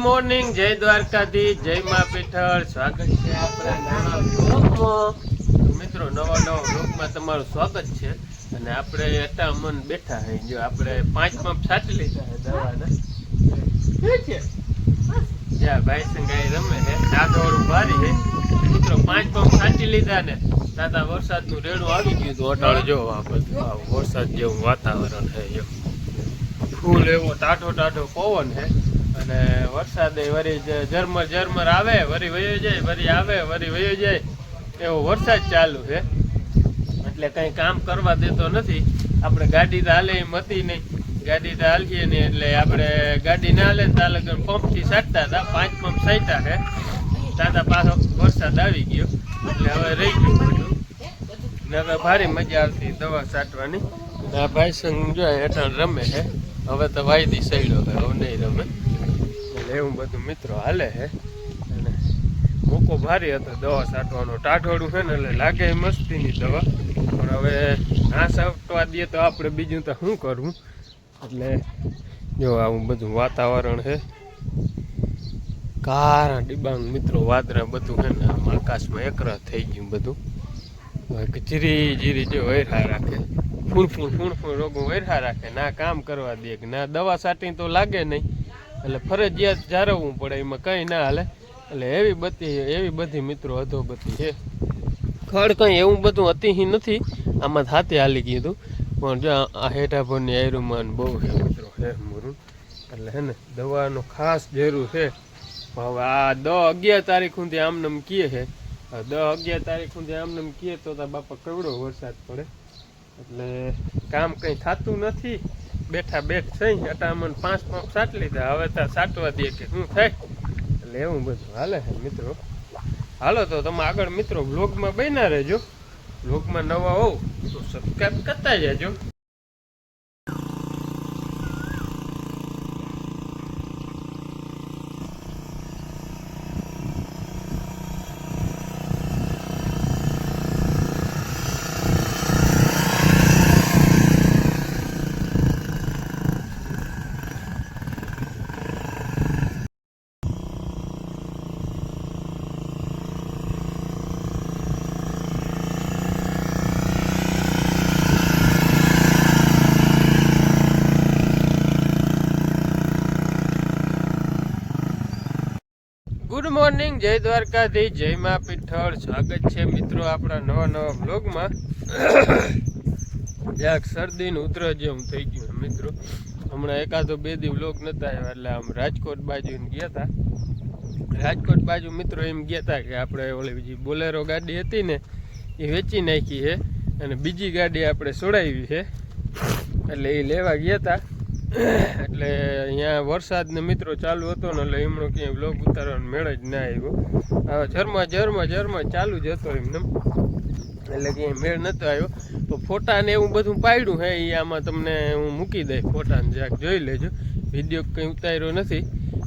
Morning, જય દ્વારકાધી, જય મા પીઠળ, સ્વાગત છે આપણા મિત્રો, નવા નવા બ્લોગમાં તમારું સ્વાગત છે. અને આપણે એટા મન બેઠા હે, જો આપણે પાંચ પંપ સાચી લીધા હે દવાના. જ્યાં ભાઈ સંગાઈ રમે હે. ડાઢોળું ભારી હે. મિત્રો, પાંચ પંપ સાચી લીધા ને. દાદા, વરસાદનું રેડું આવી ગયું તો અટાળ જો, આ બધું વરસાદ જેવું વાતાવરણ છે જો. ફૂલ એવો ટાઢો ટાઢો પવન છે અને વરસાદ વરી ઝરમર ઝરમર આવે, વરી વયો જાય, વરી આવે, વરી વયો જાય. એવો વરસાદ ચાલુ છે. એટલે કંઈ કામ કરવા દેતો નથી. આપણે ગાડી તો હાલે એમ હતી નહીં. ગાડી તો હાલીએ નહીં એટલે આપણે ગાડી ના હાલે ને તાલે પંપથી સાટતા હતા. પાંચ પંપ સાટ્યા છે. દાદા પાછો વરસાદ આવી ગયો. એટલે હવે રહી ગયું બધું. ને હવે ભારે મજા આવતી દવા છાંટવાની ને આ ભાઈ સંગ જો હેઠળ રમે છે. હવે તો વાયદી સૈડો હવે નહીં રમે. એટલે એવું બધું મિત્રો હાલે હે. અને મોકો ભારી હતો દવા છાંટવાનો. ટાઢોડું છે ને એટલે લાગે મસ્તીની દવા. પણ હવે આ છાંટવા દઈએ તો આપણે બીજું તો શું કરવું? એટલે જો આવું બધું વાતાવરણ છે. કારા ડિબાંગ મિત્રો વાદળા બધું છે ને આકાશમાં એકરા થઈ ગયું બધું. જીરી જીરી જો વૈરા રાખે. ફૂણ ફૂણ ફૂણ ફૂણ રોગો વૈરા રાખે. ના કામ કરવા દે કે ના દવા સાટી તો લાગે નહીં. એટલે ફરજિયાત જાળવવું પડે, એમાં કંઈ ના હાલે. એટલે એવી બધી એવી બધી મિત્રો અધોગતિ છે. ખડ કંઈ એવું બધું અતિહી નથી, આમાં હાથે હાલી ગયું પણ જો આ હેઠાભરની આયરુમાન બહુ છે મિત્રો, હે મરું એટલે હે ને, દવાનો ખાસ જરૂર છે. હવે આ દસ અગિયાર તારીખ સુધી આમનામ કીએ છે. દસ અગિયાર તારીખ સુધી આમનેમ કીએ તો તાર બાપા કવડો વરસાદ પડે. એટલે કામ કંઈ થતું નથી. બેઠા બેઠ થઈ હતા મને પાંચ પાંચ સાટ લીધા. હવે ત્યાં સાટવા દે કે શું થાય? એટલે એવું બધું હાલે છે મિત્રો. હાલો તો તમે આગળ મિત્રો બ્લોગમાં બન્યા રહેજો. બ્લોગમાં નવા હોવ તો સબસ્ક્રાઈબ કરતા જજો ગુડ મોર્નિંગ જય દ્વારકાધી જય મા પીઠળ. સ્વાગત છે મિત્રો આપણા નવા નવા બ્લોગમાં જરાક શરદી ને ઉતર જેવું થઈ ગયું મિત્રો. હમણાં એકાદો બે દી બ્લોગ નતા આવ્યા, એટલે આમ રાજકોટ બાજુ ગયા હતા રાજકોટ બાજુ મિત્રો એમ ગયા હતા કે આપણે ઓલી બીજી બોલેરો ગાડી હતી ને, એ વેચી નાખી છે. અને બીજી ગાડી આપણે છોડાવી છે. એટલે એ લેવા ગયા હતા એટલે અહીંયા વરસાદને મિત્રો ચાલુ હતો ને એટલે એમનો ક્યાંય બ્લોગ ઉતારવાનો મેળ જ ના આવ્યો. હવે ઝરમા ઝરમા ઝરમા ચાલુ જ હતો એમને એટલે ક્યાંય મેળ નતો આવ્યો. તો ફોટા ને એવું બધું પાડ્યું હે એ આમાં તમને હું મૂકી દઈશ ફોટા ને જરાક જોઈ લેજો. વીડિયો કંઈ ઉતાર્યો નથી,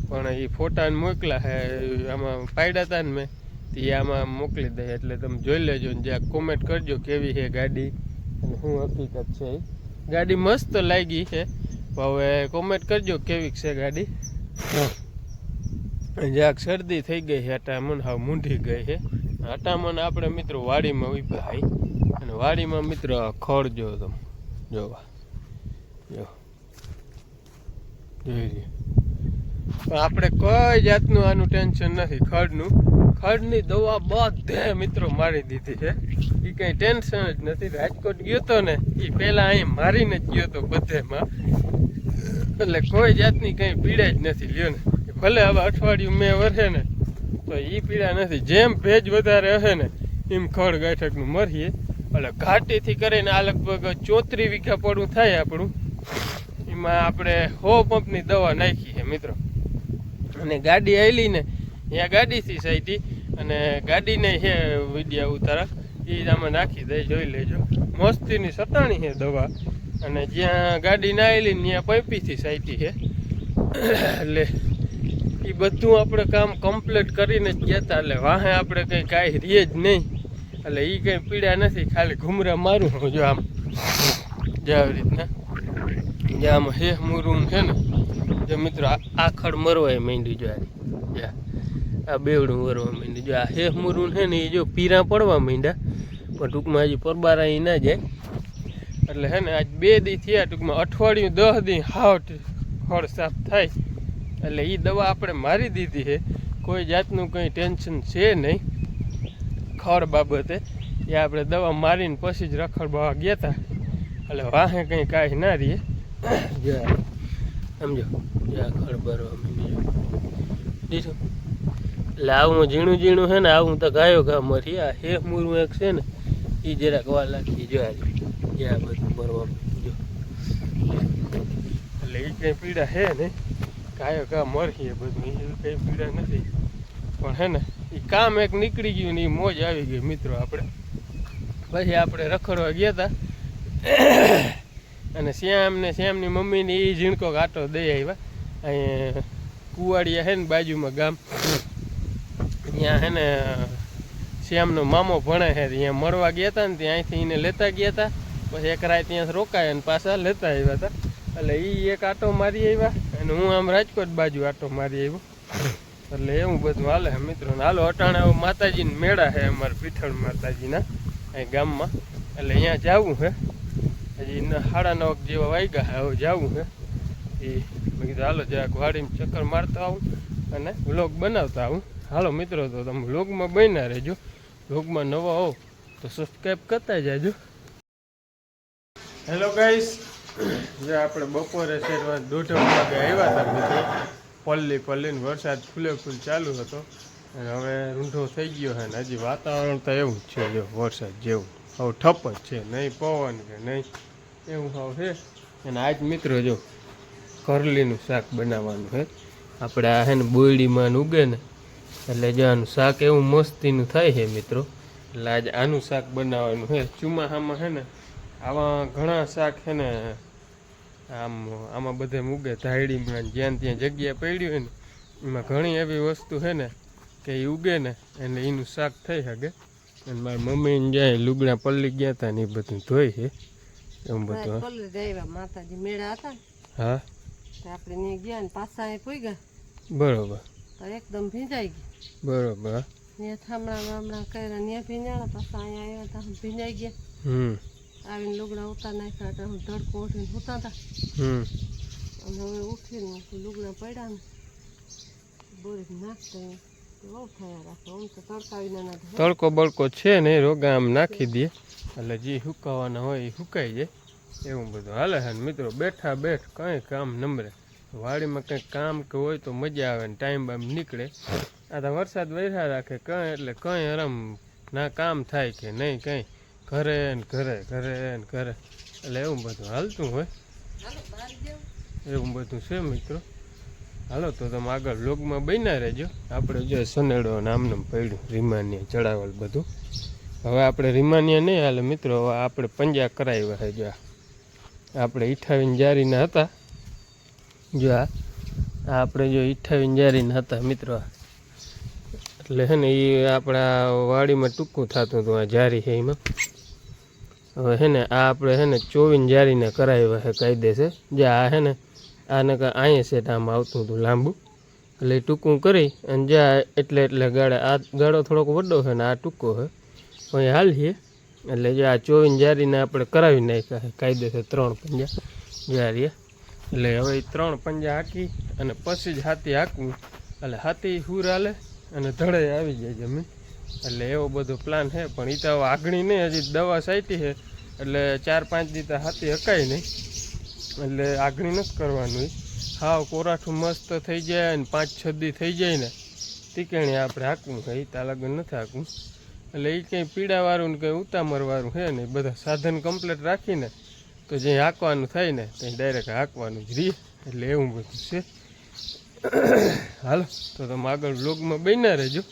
પણ એ ફોટાને મોકલા હે, આમાં પાડ્યા હતા ને મેં, તો એ આમાં મોકલી દઈશ એટલે તમે જોઈ લેજો ને જ્યાં કોમેન્ટ કરજો કેવી છે ગાડી. શું હકીકત છે ગાડી મસ્ત લાગી છે હવે કોમેન્ટ કરજો કેવી છે ગાડી. જ્યાં શરદી થઈ ગઈ છે અટામણ હાવ મૂંઢી ગઈ છે. અટામણ આપણે મિત્રો વાડીમાં ઊભા હાઈ અને વાડીમાં મિત્રો ખડ જો તમે જોવા. જો. જોઈ લ્યો. પણ આપણે કોઈ જાતનું આનું ટેન્શન નથી ખડનું. ખડની દવા બધે મિત્રો મારી દીધી છે. એ કંઈ ટેન્શન જ નથી. રાજકોટ ગયો તો ને એ પહેલાં અહીં મારીને જ ગયો તો બધેમાં. એટલે કોઈ જાતની કંઈ પીડા જ નથી, લ્યો ને. ભલે હવે અઠવાડિયું મેં વરસે ને, તો એ પીડા નથી. જેમ ભેજ વધારે હશે ને, એમ ખડ ગાંઠકનું મરીએ. એટલે ઘાટીથી કરીને આ લગભગ ચોત્રીસ વીઘા પડું થાય આપણું. એમાં આપણે હો પંપની દવા નાખી છે મિત્રો. અને ગાડી આવેલી ને ત્યાં ગાડીથી સાઈટી, અને ગાડીને છે વિડીયા ઉતારા. એ આમાં નાખી દે, જોઈ લેજો. મસ્તીની સતાણી છે દવા. અને જ્યાં ગાડી આવેલી ત્યાં પૈપીથી સાઈટી છે. એટલે એ બધું આપણે કામ કમ્પ્લીટ કરીને જ ગયા એટલે વાહે આપણે કંઈ કાંઈ રીએ જ નહીં. એટલે એ કંઈ પીડા નથી. ખાલી ઘૂમરા મારું હું જો આમ. જે આવી રીતના. જે આમ હે મુરું છે ને. જો મિત્રો આ આ મરવાય માંડ્યું જો આ. આ બેવડું મરવા માંડ્યું. જો આ હેહ મુરું છે ને એ જો પીરા પડવા માંડ્યા. પણ ટૂંકમાં હજી પરબારા એ ના જાય. એટલે હે ને, આજ બે દી થયા ટૂંકમાં. અઠવાડિયું, દસ દી હાવટ ખડ સાફ થાય. એટલે એ દવા આપણે મારી દીધી છે. કોઈ જાતનું કંઈ ટેન્શન છે નહીં. ખડ બાબતે. એ આપણે દવા મારીને પછી જ રખડવા ગયા હતા એટલે વાહે કંઈ કાંઈ ના રહીએ. સમજો. ખડ માંડી એટલે આવું ઝીણું ઝીણું છે ને, આવું તો ગાયો ગા મરી આ હે મૂરું એક છે ને એ જરાક વાર લાગી જો આ આ બધું ભરવા. એટલે એ કંઈ પીડા હે ને? કાયો કા મરખી એ બધું. એ કંઈ પીડા નથી. પણ હે ને એ કામ એક નીકળી ગયું ને એ મોજ આવી ગઈ મિત્રો આપણે. પછી આપણે રખડવા ગયા હતા અને શ્યામ ને શ્યામની મમ્મીને એ ઝીણકો કાંટો દઈ આવ્યા અહીંયા કુવાડિયા છે ને બાજુમાં ગામ. ત્યાં હે ને, શ્યામનો મામો ભણે છે ત્યાં મરવા ગયા હતા ને ત્યાં અહીંથી એને લેતા ગયા હતા પછી એક રાત ત્યાં રોકાયા અને પાછા લેતા આવ્યા હતા. એટલે એ એક આટો મારી આવ્યા અને હું આમ રાજકોટ બાજુ આટો મારી આવ્યો. એટલે એવું બધું હાલે મિત્રો. હાલો, અટાણે માતાજીને મેળા છે અમારા પીઠળ માતાજીના, અહીં ગામમાં. એટલે અહીંયા જવું છે. હજી સાડા નવ જેવા વાગ્યા હવે જવું છે. એ મેં કીધું, હાલો, જરાક વાડીમાં ચક્કર મારતો આવું અને વ્લોગ બનાવતા આવું. હાલો, મિત્રો, તો તમે વ્લોગમાં બન્યા રહેજો. વ્લોગમાં નવા હો તો સબસ્ક્રાઈબ કરતા જાજો. હેલો ગાઈસ જે આપણે બપોરે છે દોઢ વાગે આવ્યા હતા મિત્રો. પલ્લી પલ્લીને વરસાદ ફૂલે ફૂલ ચાલુ હતો. અને હવે રૂંઢો થઈ ગયો છે ને હજી વાતાવરણ તો એવું જ છે જો, વરસાદ જેવું. હવે ઠપ જ છે, નહીં પવન કે નહીં એવું હવે છે. અને આજ મિત્રો જો, કરલીનું શાક બનાવવાનું છે. આપણે આ છે ને બોયડીમાં ઉગે ને, એટલે જો આનું શાક એવું મસ્તીનું થાય છે મિત્રો. એટલે આજ આનું શાક બનાવવાનું છે. ચુમાહામાં છે ને આવા ઘણા શાક છે ને આમ આમાં બધે ઉગે ધાયડીમાં જ્યાં ત્યાં જગ્યા પડી હોય ને એમાં ઘણી એવી વસ્તુ છે ને કે એ ઉગે ને એટલે એનું શાક થઈ શકે. અને મારી મમ્મીને જાય લુગડા પલ્લી ગયા હતા ને એ બધું ધોઈ છે એમ બધું માતાજી મેળા હતા હા? આપણે ત્યાં ગયા ને પાછા એ પૂગ્યા. બરોબર. તો એકદમ ભીંજાઈ ગઈ. બરોબર. ત્યાં થામણા વામણા કર્યા ત્યાં ભીંજાણા પાછા અહીંયા આવ્યા હતા ભીંજાઈ ગયા. હમ. આવીને લુગડા ઉતાર નાખ્યા હતા હું ધડકો ઉઠીને સૂતા હતા. હમ. અને હવે ઉઠીને લુગડા પડ્યા ને બોરી નાખતા. તડકો બળકો છે ને રોગા આમ નાખી દે. એટલે જે સુકાવાના હોય એ સુકાઈ જાય. એવું બધું હાલે છે મિત્રો બેઠા બેઠ કંઈ કામ નમરે. વાડીમાં કંઈક કામ કે હોય તો મજા આવે ને ટાઈમ બામ નીકળે. આ તો વરસાદ વરસા રાખે કંઈ એટલે કંઈ આરામ ના કામ થાય કે નહીં કંઈ. ઘરે ને ઘરે ઘરે ને ઘરે. એટલે એવું બધું હાલતું હોય. એવું બધું છે મિત્રો. હાલો તો તમે આગળ લોગમાં બન્યા રહેજો. આપણે જો સનેડો નામનું પડ્યું રીમાનિયા ચડાવેલ બધું. હવે આપણે રીમાનિયા નહીં હાલે મિત્રો હવે આપણે પંજા કરાવ્યા છે જો આ. આપણે ઈઠાવીને જારીના હતા. જો આ આ આપણે જો ઈઠાવીને જારીના હતા મિત્રો. એટલે હે ને એ આપણા વાડીમાં ટૂંકું થતું હતું આ જારી છે એમાં. હવે છે ને, આ આપણે હે ને ચોવીન જારીને કરાવ્યા છે કાયદેસર જે આ હે ને આને અહીંયા સેટ આમ આવતું હતું લાંબુ. એટલે ટૂંકું કરી અને જ્યાં એટલે એટલે ગાળે, આ ગાળો થોડોક વડો છે ને આ ટૂંકો છે. અહીં હાલ છે. એટલે જે આ ચોવીન જારીને આપણે કરાવી નાખ્યા છે કાયદેસર ત્રણ પંજા જારીએ. એટલે હવે ત્રણ પંજા હાકી અને પછી જ હાથી હાકવું. એટલે હાથી હુર હાલે અને ધડે આવી જાય જમીન. એટલે એવો બધો પ્લાન છે, પણ એ તો આગણી નહીં, હજી દવા સાઈટી છે. એટલે ચાર પાંચ દી તો હાથી હકાય નહીં. એટલે આગણી નથી કરવાનું. હાવ કોરાઠું મસ્ત થઈ જાય અને પાંચ છ દી થઈ જાય ને તીકેણી આપણે હાંકવું છે એ તાલાગન નથી હાકવું. એટલે એ કંઈ પીડાવાળું ને કંઈ ઉતામરવાળું છે ને બધા સાધન કમ્પ્લીટ રાખીને તો જે હાંકવાનું થાય ને, ત્યાં ડાયરેક્ટ હાંકવાનું જ રીએ એટલે એવું બધું છે. હાલો, તો તમે આગળ બ્લોગમાં બન્યા રહેજો.